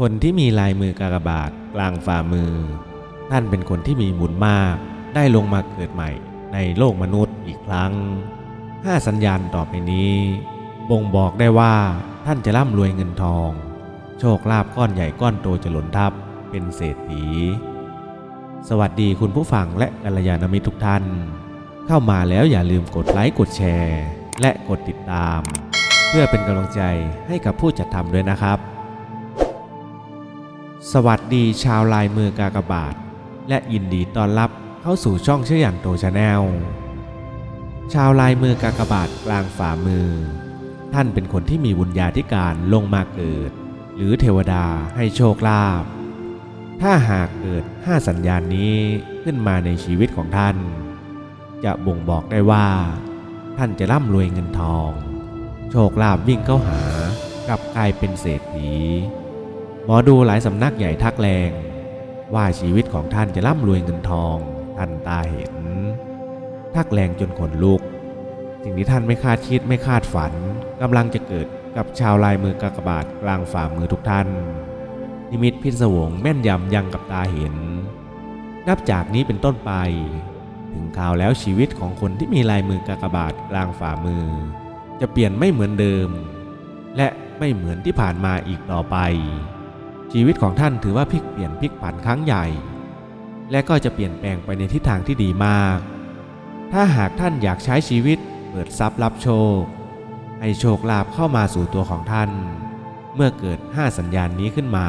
คนที่มีลายมือกากบาทกลางฝ่ามือ ท่านเป็นคนที่มีบุญมาก ได้ลงมาเกิดใหม่ในโลกมนุษย์อีกครั้งห้าสัญญาณต่อไปนี้ บ่งบอกได้ว่าท่านจะร่ำรวยเงินทอง โชคลาภก้อนใหญ่ก้อนโตจะหล่นทับเป็นเศรษฐี สวัสดีคุณผู้ฟังและกัลยาณมิตรทุกท่าน เข้ามาแล้วอย่าลืมกดไลค์กดแชร์ และกดติดตาม เพื่อเป็นกำลังใจให้กับผู้จัดทำด้วยนะครับ สวัสดีชาวลายมือกากบาท และยินดีต้อนรับเข้าสู่ช่องเชื่ออย่างโตชาแนลชาวลายมือกากบาทกลางฝ่ามือ ท่านเป็นคนที่มีบุญญาธิการลงมาเกิด หรือเทวดาให้โชคลาภถ้าหากเกิดห้าสัญญาณนี้ขึ้นมาในชีวิตของท่าน จะบ่งบอกได้ว่า ท่านจะร่ำรวยเงินทอง โชคลาภวิ่งเข้าหากลับกลายเป็นเศรษฐี หมอดูหลายสำนักใหญ่ทักแรง ว่าชีวิตของท่านจะร่ำรวยเงินทองทันตาเห็น ทักแรงจนขนลุก สิ่งที่ท่านไม่คาดคิดไม่คาดฝันกำลังจะเกิดกับชาวลายมือกากบาทกลางฝ่ามือทุกท่าน นิมิตพิศวงแม่นยำยังกับตาเห็น นับจากนี้เป็นต้นไป ถึงข่าวแล้วชีวิตของคนที่มีลายมือกากบาทกลางฝ่ามือ จะเปลี่ยนไม่เหมือนเดิม และไม่เหมือนที่ผ่านมาอีกต่อไป ชีวิตของท่านถือว่าพลิกเปลี่ยนพลิกผันครั้งใหญ่ และก็จะเปลี่ยนแปลงไปในทิศทางที่ดีมาก ถ้าหากท่านอยากใช้ชีวิตเปิดทรัพย์รับโชค ให้โชคลาภเข้ามาสู่ตัวของท่าน เมื่อเกิด 5 สัญญาณนี้ขึ้นมา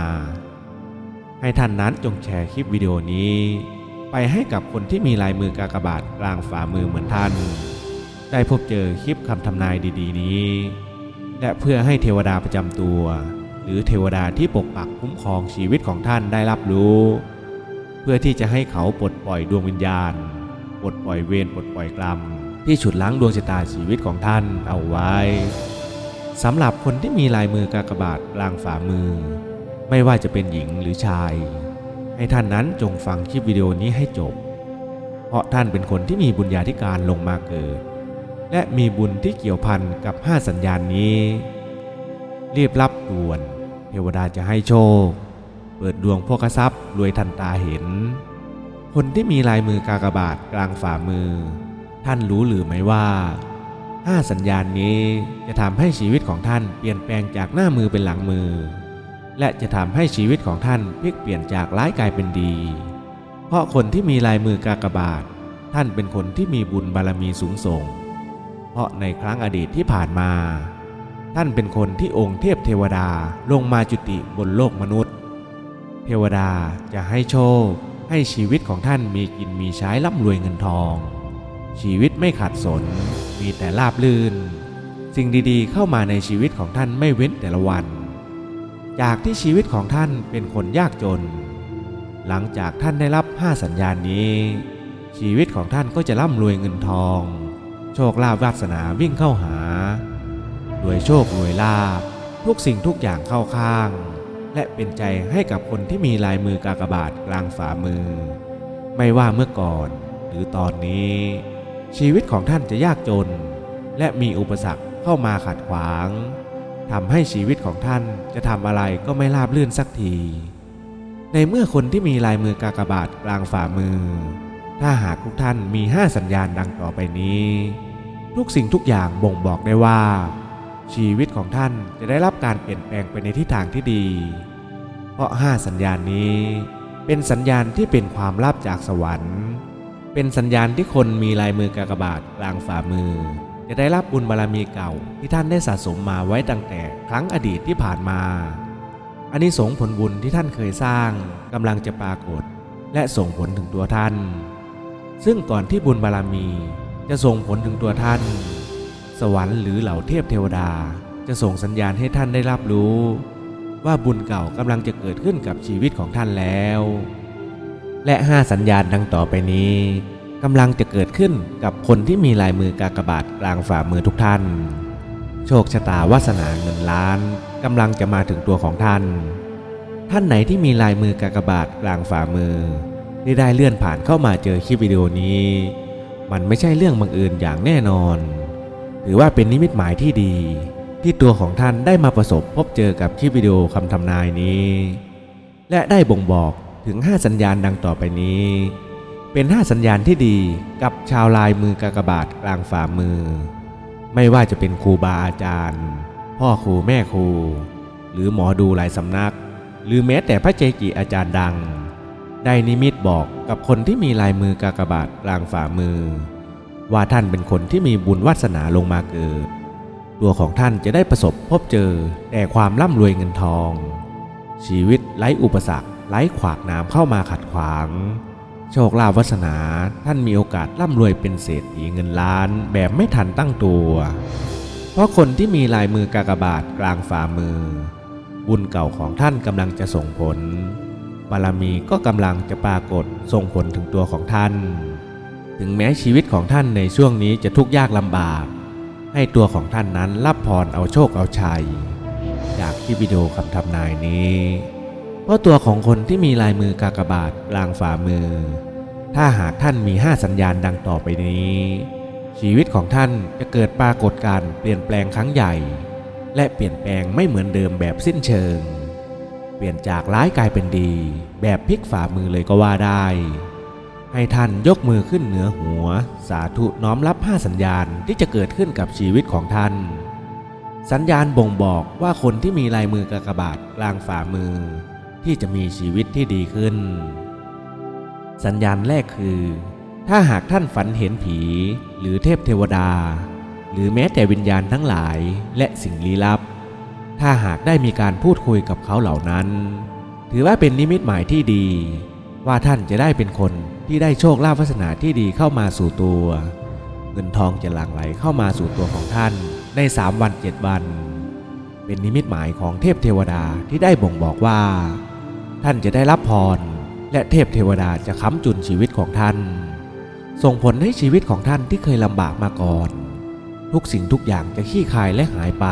ให้ท่านนั้นจงแชร์คลิปวิดีโอนี้ ไปให้กับคนที่มีลายมือกากบาทกลางฝ่ามือเหมือนท่าน ได้พบเจอคลิปคำทำนายดี ๆ นี้ และเพื่อให้เทวดาประจำตัว หรือเทวดาที่ปกปักคุ้มครองชีวิตของท่านได้รับรู้ เพื่อที่จะให้เขาปลดปล่อยดวงวิญญาณ ปลดปล่อยเวรปลดปล่อยกรรม ที่ฉุดล้างดวงชะตาชีวิตของท่านเอาไว้สำหรับคนที่มีลายมือกากบาทกลางฝ่ามือ ไม่ว่าจะเป็นหญิงหรือชาย ให้ท่านนั้นจงฟังคลิปวิดีโอนี้ให้จบ เพราะท่านเป็นคนที่มีบุญญาธิการลงมาเกิด และมีบุญที่เกี่ยวพันกับ 5 สัญญาณนี้ เรียบรับด่วน เทวดาจะให้โชค เปิดดวงโภคทรัพย์รวยทันตาเห็น คนที่มีลายมือกากบาทกลางฝ่ามือ ท่านรู้หรือไม่ว่า5สัญญาณนี้จะทำให้ชีวิตของท่านเปลี่ยนแปลงจากหน้ามือเป็นหลังมือ และจะทำให้ชีวิตของท่านพลิกเปลี่ยนจากร้ายกลายเป็นดี เพราะคนที่มีลายมือกากบาท ท่านเป็นคนที่มีบุญบารมีสูงส่ง เพราะในครั้งอดีตที่ผ่านมา ท่านเป็นคนที่องค์เทพเทวดาลงมาจุติบนโลกมนุษย์ เทวดาจะให้โชค ให้ชีวิตของท่านมีกินมีใช้ร่ำรวยเงินทอง ชีวิตไม่ขัดสน มีแต่ราบลื่น สิ่งดีๆ เข้ามาในชีวิตของท่านไม่เว้นแต่ละวัน จากที่ชีวิตของท่านเป็นคนยากจน หลังจากท่านได้รับห้าสัญญาณนี้ ชีวิตของท่านก็จะร่ำรวยเงินทอง โชคลาภวาสนาวิ่งเข้าหา รวยโชครวยลาภทุกสิ่งทุกอย่างเข้าข้าง และเป็นใจให้กับคนที่มีลายมือกากบาทกลางฝ่ามือ ไม่ว่าเมื่อก่อนหรือตอนนี้ ชีวิตของท่านจะยากจน และมีอุปสรรคเข้ามาขัดขวางทำให้ชีวิตของท่านจะทำอะไรก็ไม่ราบรื่นสักที ในเมื่อคนที่มีลายมือกากบาทกลางฝ่ามือ ถ้าหากทุกท่านมี 5 สัญญาณดังต่อไปนี้ ทุกสิ่งทุกอย่างบ่งบอกได้ว่า ชีวิตของท่านจะได้รับการเปลี่ยนแปลงไปในทิศทางที่ดี เพราะ 5 สัญญาณนี้เป็นสัญญาณที่เป็นความลับจากสวรรค์ เป็นสัญญาณที่คนมีลายมือกากบาทกลางฝ่ามือ จะได้รับบุญบารรมีเก่าที่ท่านได้สะสมมาไว้ตั้งแต่ครั้งอดีตที่ผ่านมาอันนี้สงผลบุญที่ท่านเคยสร้างกำลังจะปรากฏ และส่งผลถึงตัวท่าน ซึ่งก่อนที่บุญบารรมีจะส่งผลถึงตัวท่าน สวรรค์หรือเหล่าเทพเทวดา จะส่งสัญญาณให้ท่านได้รับรู้ ว่าบุญเก่ากำลังจะเกิดขึ้นกับชีวิตของท่านแล้ว และห้าสัญญาณดังต่อไปนี้กำลังจะเกิดขึ้นกับคนที่มีลายมือกากบาทกลางฝ่ามือทุกท่าน โชคชะตาวาสนาเงินล้านกำลังจะมาถึงตัวของท่าน ท่านไหนที่มีลายมือกากบาทกลางฝ่ามือที่ได้เลื่อนผ่านเข้ามาเจอคลิปวิดีโอนี้ มันไม่ใช่เรื่องบังเอิญอย่างแน่นอน ถือว่าเป็นนิมิตหมายที่ดี ที่ตัวของท่านได้มาประสบพบเจอกับคลิปวิดีโอคำทำนายนี้ และได้บ่งบอกถึง 5 สัญญาณดังต่อไปนี้ เป็น 5 สัญญาณที่ดีกับชาวลายมือกากบาทกลางฝ่ามือ ไม่ว่าจะเป็นครูบาอาจารย์ พ่อครูแม่ครู หรือหมอดูหลายสำนัก หรือแม้แต่พระเจกิอาจารย์ดัง ได้นิมิตบอกกับคนที่มีลายมือกากบาทกลางฝ่ามือ ว่าท่านเป็นคนที่มีบุญวาสนาลงมาเกิด ตัวของท่านจะได้ประสบพบเจอแต่ความร่ำรวยเงินทอง ชีวิตไร้อุปสรรคไร้ขวากน้ำเข้ามาขัดขวาง โชคลาภวาสนาท่านมีโอกาสร่ำรวยเป็นเศรษฐีเงินล้านแบบไม่ทันตั้งตัว เพราะคนที่มีลายมือกากบาทกลางฝ่ามือ บุญเก่าของท่านกำลังจะส่งผลบารมีก็กำลังจะปรากฏส่งผลถึงตัวของท่าน ถึงแม้ชีวิตของท่านในช่วงนี้จะทุกข์ยากลำบาก ให้ตัวของท่านนั้นรับพรเอาโชคเอาชัย จากที่วิดีโอคำทำนายนี้ เพราะตัวของคนที่มีลายมือกากบาทกลางฝ่ามือ ถ้าหากท่านมี 5 สัญญาณดังต่อไปนี้ ชีวิตของท่านจะเกิดปรากฏการ์เปลี่ยนแปลงครั้งใหญ่ และเปลี่ยนแปลงไม่เหมือนเดิมแบบสิ้นเชิง เปลี่ยนจากร้ายกลายเป็นดี แบบพลิกฝ่ามือเลยก็ว่าได้ ให้ท่านยกมือขึ้นเหนือหัว สาธุน้อมรับ5สัญญาณที่จะเกิดขึ้นกับชีวิตของท่าน สัญญาณบ่งบอกว่าคนที่มีลายมือกากบาทกลางฝ่ามือ ที่จะมีชีวิตที่ดีขึ้น สัญญาณแรกคือ ถ้าหากท่านฝันเห็นผี หรือเทพเทวดา หรือแม้แต่วิญญาณทั้งหลายและสิ่งลี้ลับ ถ้าหากได้มีการพูดคุยกับเขาเหล่านั้น ถือว่าเป็นนิมิตหมายที่ดี ว่าท่านจะได้เป็นคน ที่ได้โชคลาภวาสนาที่ดีเข้ามาสู่ตัว เงินทองจะหลั่งไหลเข้ามาสู่ตัวของท่านใน 3 วัน 7 วัน เป็นนิมิตหมายของเทพเทวดาที่ได้บ่งบอกว่า ท่านจะได้รับพร และเทพเทวดาจะค้ำจุนชีวิตของท่าน ส่งผลให้ชีวิตของท่านที่เคยลำบากมาก่อน ทุกสิ่งทุกอย่างจะขี้คายและหายไป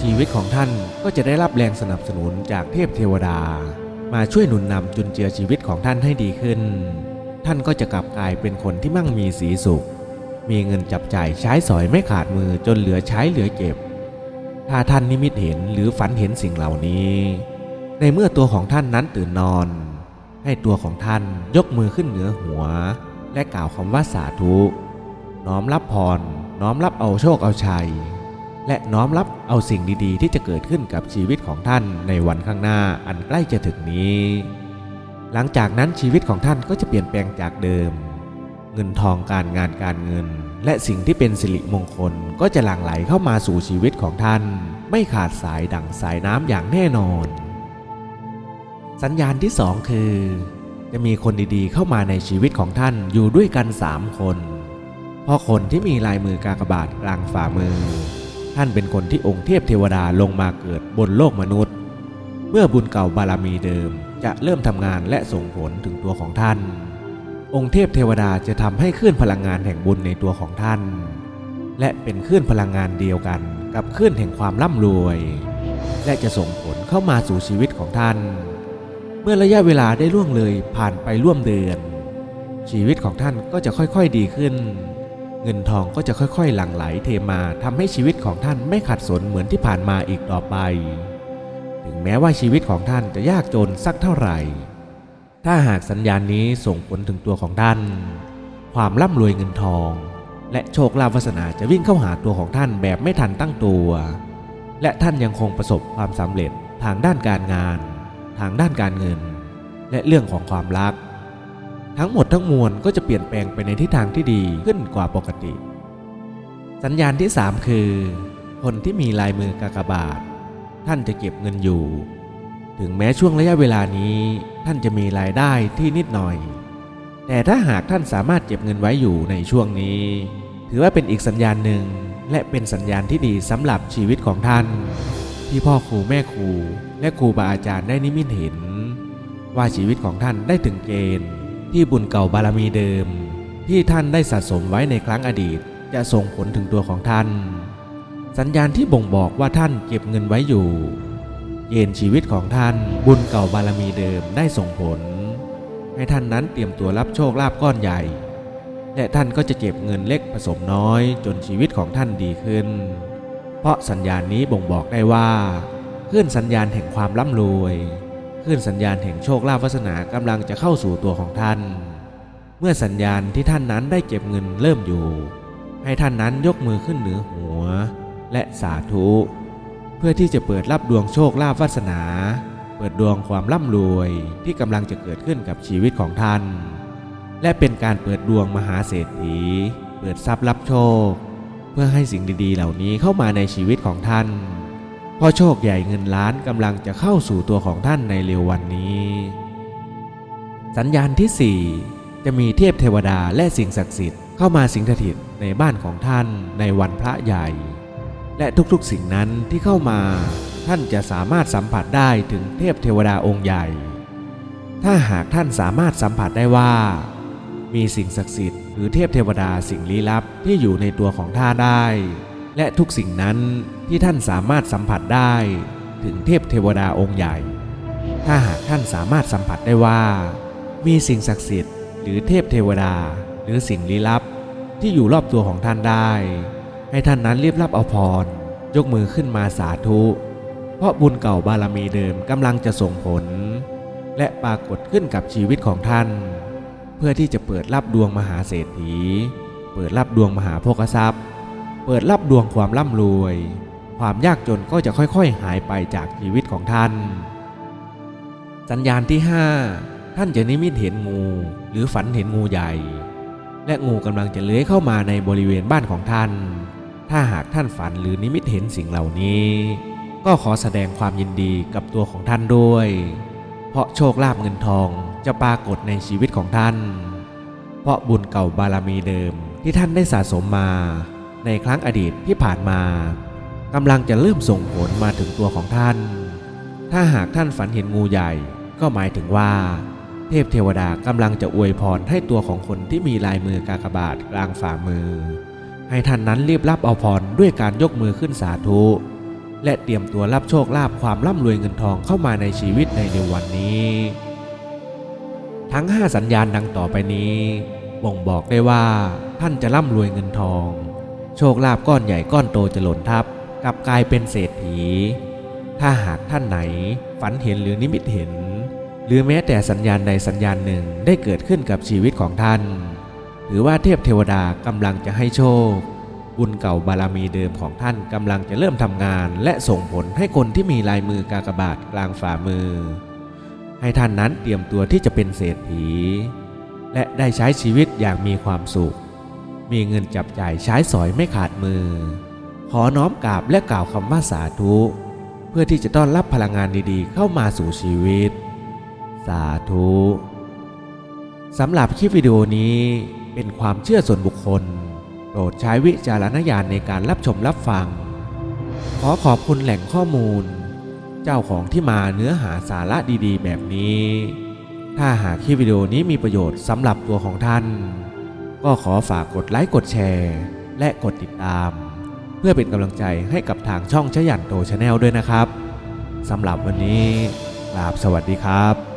ชีวิตของท่านก็จะได้รับแรงสนับสนุนจากเทพเทวดา มาช่วยหนุนนำจุนเจือชีวิตของท่านให้ดีขึ้น ท่านก็จะกลับกลายเป็นคนที่มั่งมีสีสุข มีเงินจับจ่ายใช้สอยไม่ขาดมือจนเหลือใช้เหลือเก็บ ถ้าท่านนิมิตเห็นหรือฝันเห็นสิ่งเหล่านี้ ในเมื่อตัวของท่านนั้นตื่นนอน ให้ตัวของท่านยกมือขึ้นเหนือหัว และกล่าวคำว่าสาธุ น้อมรับพร น้อมรับเอาโชคเอาชัย และน้อมรับเอาสิ่งดีๆ ที่จะเกิดขึ้นกับชีวิตของท่านในวันข้างหน้าอันใกล้จะถึงนี้ หลังจากนั้นชีวิตของท่านก็จะเปลี่ยนแปลงจากเดิม เงินทองการงานการเงิน และสิ่งที่เป็นสิริมงคลก็จะหลั่งไหลเข้ามาสู่ชีวิตของท่าน ไม่ขาดสายดั่งสายน้ำอย่างแน่นอน สัญญาณที่สองคือ จะมีคนดีๆ เข้ามาในชีวิตของท่านอยู่ด้วยกันสามคนพราะคนที่มีลายมือกากบาทกลางฝ่ามือ ท่านเป็นคนที่องค์เทพเทวดาลงมาเกิดบนโลกมนุษย์ เมื่อบุญเก่าบารมีเดิมจะเริ่มทำงานและส่งผลถึงตัวของท่าน องค์เทพเทวดาจะทำให้คลื่นพลังงานแห่งบุญในตัวของท่าน และเป็นคลื่นพลังงานเดียวกันกับคลื่นแห่งความร่ำรวย และจะส่งผลเข้ามาสู่ชีวิตของท่าน เมื่อระยะเวลาได้ล่วงเลยผ่านไปร่วมเดือน ชีวิตของท่านก็จะค่อยๆดีขึ้น เงินทองก็จะค่อยๆ หลั่งไหลเทมาทำให้ชีวิตของท่านไม่ขัดสนเหมือนที่ผ่านมาอีกต่อไป ถึงแม้ว่าชีวิตของท่านจะยากจนสักเท่าไหร่ ถ้าหากสัญญาณนี้ส่งผลถึงตัวของท่าน ความร่ำรวยเงินทอง และโชคลาภวาสนาจะวิ่งเข้าหาตัวของท่านแบบไม่ทันตั้งตัว และท่านยังคงประสบความสำเร็จทางด้านการงาน ทางด้านการเงิน และเรื่องของความรัก ทั้งหมดทั้งมวลก็จะเปลี่ยนแปลงไปในทิศทางที่ดีขึ้นกว่าปกติ สัญญาณที่ 3 คือ คนที่มีลายมือกากบาท ท่านจะเก็บเงินอยู่ ถึงแม้ช่วงระยะเวลานี้ ท่านจะมีรายได้ที่นิดหน่อย แต่ถ้าหากท่านสามารถเก็บเงินไว้อยู่ในช่วงนี้ ถือว่าเป็นอีกสัญญาณหนึ่งและเป็นสัญญาณที่ดีสำหรับชีวิตของท่าน ที่พ่อครูแม่ครู และครูบาอาจารย์ได้นิมิตเห็น ว่าชีวิตของท่านได้ถึงเกณฑ์ ที่บุญเก่าบารมีเดิม ที่ท่านได้สะสมไว้ในครั้งอดีต จะส่งผลถึงตัวของท่าน สัญญาณที่บ่งบอกว่าท่านเก็บเงินไว้อยู่เกณฑ์ชีวิตของท่านบุญเก่าบารมีเดิมได้ส่งผล ให้ท่านนั้นเตรียมตัวรับโชคลาภก้อนใหญ่ และท่านก็จะเก็บเงินเล็กผสมน้อยจนชีวิตของท่านดีขึ้น เพราะสัญญาณนี้บ่งบอกได้ว่าคลื่นสัญญาณแห่งความร่ำรวย คลื่นสัญญาณแห่งโชคลาภวาสนากำลังจะเข้าสู่ตัวของท่าน เมื่อสัญญาณที่ท่านนั้นได้เก็บเงินเริ่มอยู่ ให้ท่านนั้นยกมือขึ้นเหนือหัว และสาธุ เพื่อที่จะเปิดรับดวงโชคลาภวาสนา เปิดดวงความร่ำรวยที่กำลังจะเกิดขึ้นกับชีวิตของท่าน และเป็นการเปิดดวงมหาเศรษฐี เปิดทรัพย์รับโชค เพื่อให้สิ่งดีๆ เหล่านี้เข้ามาในชีวิตของท่าน เพราะโชคใหญ่เงินล้านกำลังจะเข้าสู่ตัวของท่านในเร็ววันนี้ สัญญาณที่ 4 จะมีเทพเทวดาและสิ่งศักดิ์สิทธิ์เข้ามาสิงสถิตในบ้านของท่านในวันพระใหญ่ และทุกๆสิ่งนั้นที่เข้ามา ท่านจะสามารถสัมผัสได้ถึงเทพเทวดาองค์ใหญ่ ถ้าหากท่านสามารถสัมผัสได้ว่า มีสิ่งศักดิ์สิทธิ์หรือเทพเทวดาสิ่งลี้ลับที่อยู่ในตัวของท่านได้ และทุกสิ่งนั้นที่ท่านสามารถสัมผัสได้ถึงเทพเทวดาองค์ใหญ่ ถ้าหากท่านสามารถสัมผัสได้ว่า มีสิ่งศักดิ์สิทธิ์หรือเทพเทวดาหรือสิ่งลี้ลับ ที่อยู่รอบตัวของท่านได้ ให้ท่านนั้นรีบรับเอาพร ยกมือขึ้นมาสาธุ เพราะบุญเก่าบารมีเดิมกำลังจะส่งผล และปรากฏขึ้นกับชีวิตของท่าน เพื่อที่จะเปิดรับดวงมหาเศรษฐี เปิดรับดวงมหาโภคทรัพย์ เปิดรับดวงความร่ำรวย ความยากจนก็จะค่อยๆ หายไปจากชีวิตของท่าน สัญญาณที่ 5 ท่านจะนิมิตเห็นงู หรือฝันเห็นงูใหญ่ และงูกำลังจะเลื้อยเข้ามาในบริเวณบ้านของท่าน ถ้าหากท่านฝันหรือนิมิตเห็นสิ่งเหล่านี้ ก็ขอแสดงความยินดีกับตัวของท่านด้วย เพราะโชคลาภเงินทองจะปรากฏในชีวิตของท่าน เพราะบุญเก่าบารมีเดิมที่ท่านได้สะสมมา ในครั้งอดีตที่ผ่านมากำลังจะเริ่มส่งผลมาถึงตัวของท่าน ถ้าหากท่านฝันเห็นงูใหญ่ก็หมายถึงว่า เทพเทวดากำลังจะอวยพรให้ตัวของคนที่มีลายมือกากบาทกลางฝ่ามือ ให้ท่านนั้นรีบรับเอาพรด้วยการยกมือขึ้นสาธุ และเตรียมตัวรับโชคลาภความร่ำรวยเงินทองเข้ามาในชีวิตในเร็ววันนี้ ทั้ง 5 สัญญาณดังต่อไปนี้บ่งบอกได้ว่าท่านจะร่ำรวยเงินทอง โชคลาภก้อนใหญ่ก้อนโตจะหล่นทับกลับกลายเป็นเศรษฐี ถ้าหากท่านไหนฝันเห็นหรือนิมิตเห็น หรือแม้แต่สัญญาณใดสัญญาณหนึ่งได้เกิดขึ้นกับชีวิตของท่าน หรือว่าเทพเทวดากำลังจะให้โชค บุญเก่าบารมีเดิมของท่านกำลังจะเริ่มทำงาน และส่งผลให้คนที่มีลายมือกากบาทกลางฝ่ามือ ให้ท่านนั้นเตรียมตัวที่จะเป็นเศรษฐี และได้ใช้ชีวิตอย่างมีความสุข มีเงินจับจ่ายใช้สอยไม่ขาดมือ ขอน้อมกราบและกล่าวคำว่าสาธุ เพื่อที่จะต้อนรับพลังงานดีๆ เข้ามาสู่ชีวิต สาธุสำหรับคลิปวิดีโอนี้เป็นความเชื่อส่วนบุคคล โปรดใช้วิจารณญาณในการรับชมรับฟัง ขอขอบคุณแหล่งข้อมูล เจ้าของที่มาเนื้อหาสาระดีๆ แบบนี้ ถ้าหากคลิปวิดีโอนี้มีประโยชน์สำหรับตัวของท่าน ก็ขอฝากกดไลค์กดแชร์ และกดติดตาม เพื่อเป็นกำลังใจให้กับทางช่องชยันโตชาแนลด้วยนะครับสำหรับวันนี้กราบสวัสดีครับ